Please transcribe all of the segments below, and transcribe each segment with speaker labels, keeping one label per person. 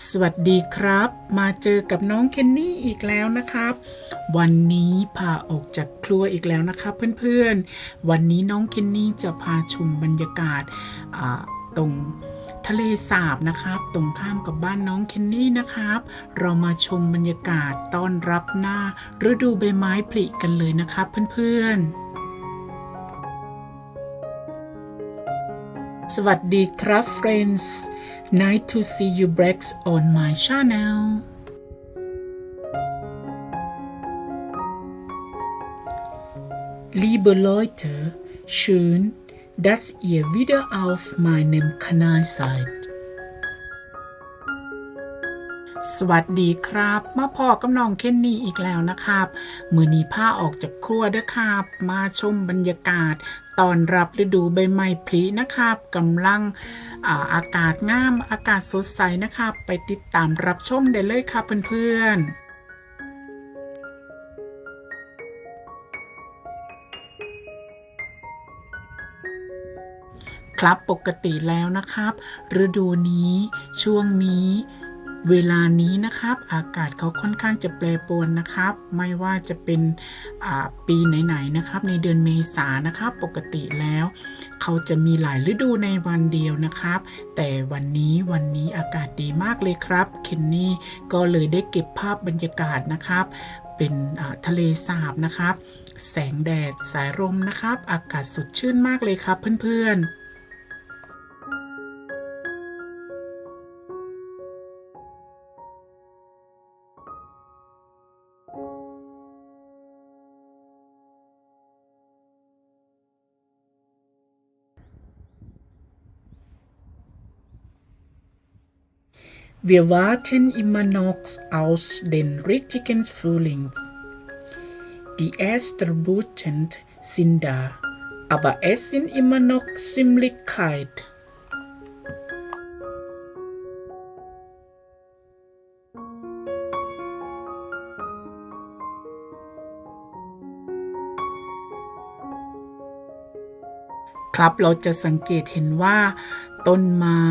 Speaker 1: สวัสดีครับ มาเจอกับน้องเคนนี่อีกแล้วนะครับ วันนี้พาออกจากครัวอีกแล้วนะครับเพื่อนๆ วันนี้น้องเคนนี่จะพาชมบรรยากาศตรงทะเลสาบนะครับ ตรงข้ามกับบ้านน้องเคนนี่นะครับ เรามาชมบรรยากาศต้อนรับหน้าฤดูใบไม้ผลิกันเลยนะครับเพื่อนๆ สวัสดีครับ friends nice to see you back on my channel Liebe Leute schön dass ihr wieder auf meinem Kanal seid สวัสดีครับ มาพอกับน้องเคนนี่อีกแล้วนะครับ มือนี้ผ้าออกจากครัวเด้อครับ มาชมบรรยากาศตอนรับฤดูใบไม้ผลินะครับกำลังอาอากาศงามอากาศสดใสนะครับ ไปติดตามรับชมได้เลยครับเพื่อนๆครับปกติแล้วนะครับ ฤดูนี้ช่วงนี้ เวลานี้นะครับ อากาศเขาค่อนข้างจะแปรปรวนนะครับ ไม่ว่าจะเป็นปีไหนๆนะครับ ในเดือนเมษานะครับ ปกติแล้ว เขาจะมีหลายฤดูในวันเดียวนะครับ แต่วันนี้วันนี้อากาศดีมากเลยครับเคนนี่ก็เลยได้เก็บภาพบรรยากาศนะครับเป็นทะเลสาบนะครับ แสงแดดสายลมนะครับ อากาศสดชื่นมากเลยครับเพื่อนๆ Wir warten immer noch aus den richtigen Frühlings. Die ersten Blüten sind da, aber es sind immer noch ziemlich kalt. “ครับเราจะสังเกตเห็นว่า ต้นไม้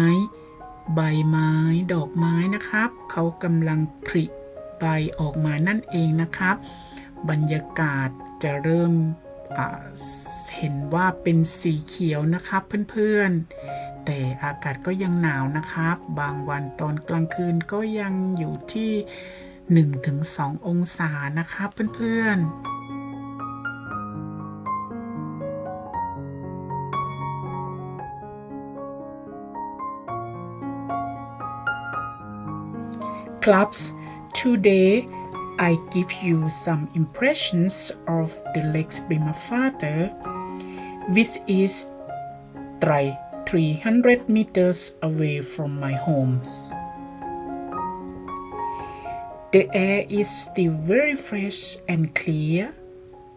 Speaker 1: ใบไม้ดอกไม้นะครับ เขากำลังผลิใบออกมานั่นเองนะครับ บรรยากาศจะเริ่มเห็นว่าเป็นสีเขียวนะครับเพื่อนๆ แต่อากาศก็ยังหนาวนะครับ บางวันตอนกลางคืนก็ยังอยู่ที่ 1-2 องศานะครับเพื่อนๆ clubs. Today, I give you some impressions of the Lake Primavera, which is three- 300 meters away from my homes. The air is still very fresh and clear,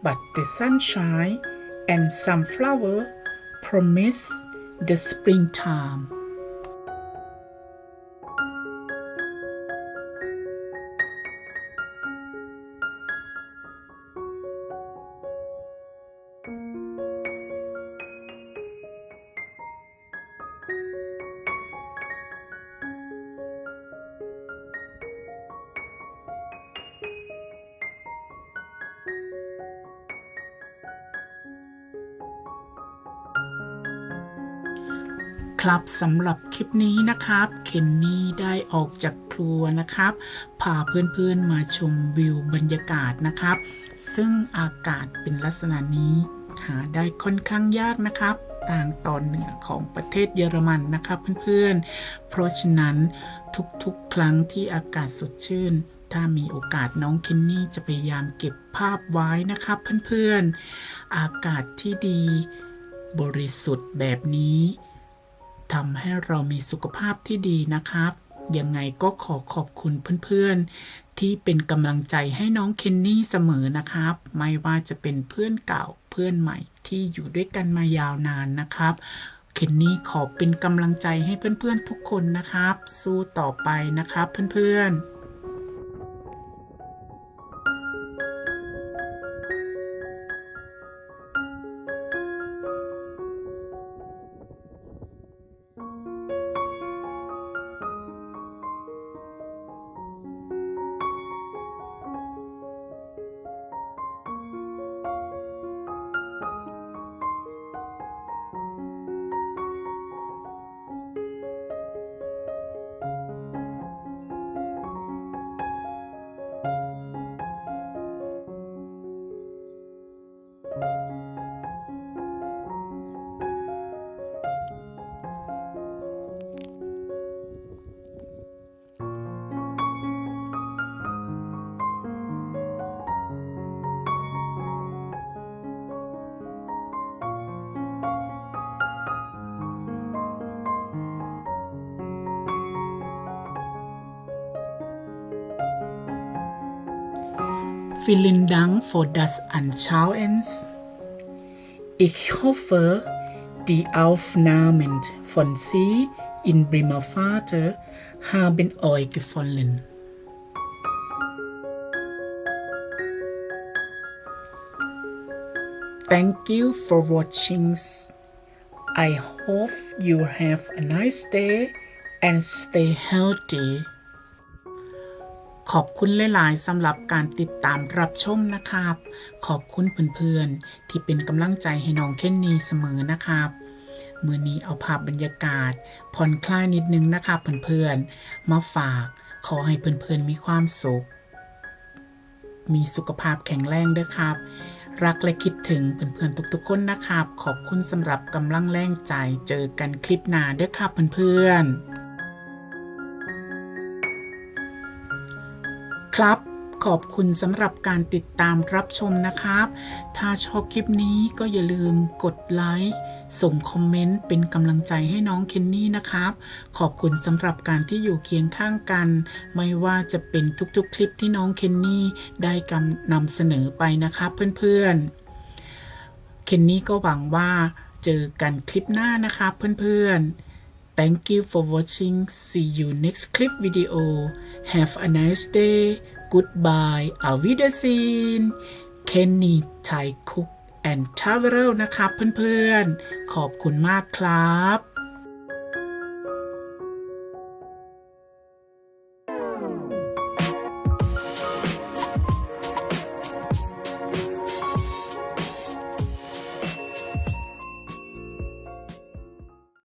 Speaker 1: but the sunshine and some flower promise the springtime. ครับสำหรับคลิปนี้นะครับเคนนี่ได้ออกจากครัวนะครับพาเพื่อนๆมาชมวิวบรรยากาศนะครับ ซึ่งอากาศเป็นลักษณะนี้ หาได้ค่อนข้างยากนะครับทางตอนเหนือของประเทศเยอรมันนะครับเพื่อนๆ เพราะฉะนั้นทุกๆ ครั้งที่อากาศสดชื่น ถ้ามีโอกาสน้องเคนนี่จะพยายามเก็บภาพไว้นะครับเพื่อนๆ อากาศที่ดี บริสุทธิ์แบบนี้ ทำให้เรามีสุขภาพที่ดีนะครับ ยังไงก็ขอขอบคุณเพื่อนๆ ที่เป็นกำลังใจให้น้องเคนนี่เสมอนะครับ ไม่ว่าจะเป็นเพื่อนเก่าเพื่อนใหม่ที่อยู่ด้วยกันมายาวนานนะครับ เคนนี่ขอเป็นกำลังใจให้เพื่อนๆทุกคนนะครับ สู้ต่อไปนะครับเพื่อนๆ Vielen Dank für das Anschauen. Ich hoffe, die Aufnahmen von Sie in Bremervater haben euch gefallen. Thank you for watching. I hope you have a nice day and stay healthy. ขอบคุณหลาย ๆสำหรับการติดตามรับชมนะครับ ขอบคุณเพื่อนๆ ที่เป็นกำลังใจให้น้องเคนนีเสมอนะครับมือนี้เอาภาพบรรยากาศ ผ่อนคลายนิดนึงนะครับเพื่อนๆ มาฝาก ขอให้เพื่อนๆ มีความสุข มีสุขภาพแข็งแรงด้วยครับ รักและคิดถึงเพื่อนๆ ทุกๆ คนนะครับ ขอบคุณสำหรับกำลังแรงใจ เจอกันคลิปหน้าด้วยครับเพื่อนๆ ครับ ขอบคุณสำหรับการติดตามรับชมนะครับ ถ้าชอบคลิปนี้ก็อย่าลืมกดไลค์ส่งคอมเมนต์เป็นกำลังใจให้น้องเคนนี่นะครับ ขอบคุณสำหรับการที่อยู่เคียงข้างกัน ไม่ว่าจะเป็นทุกๆ คลิปที่น้องเคนนี่ได้กำนำเสนอไปนะครับเพื่อนๆ เคนนี่ก็หวังว่าเจอกันคลิปหน้านะครับเพื่อนๆ Thank you for watching. See you next clip video. Have a nice day. Goodbye. Auf Wiedersehen. Kenny Thai Cook and Travel นะคะเพื่อนๆ ขอบคุณมากครับ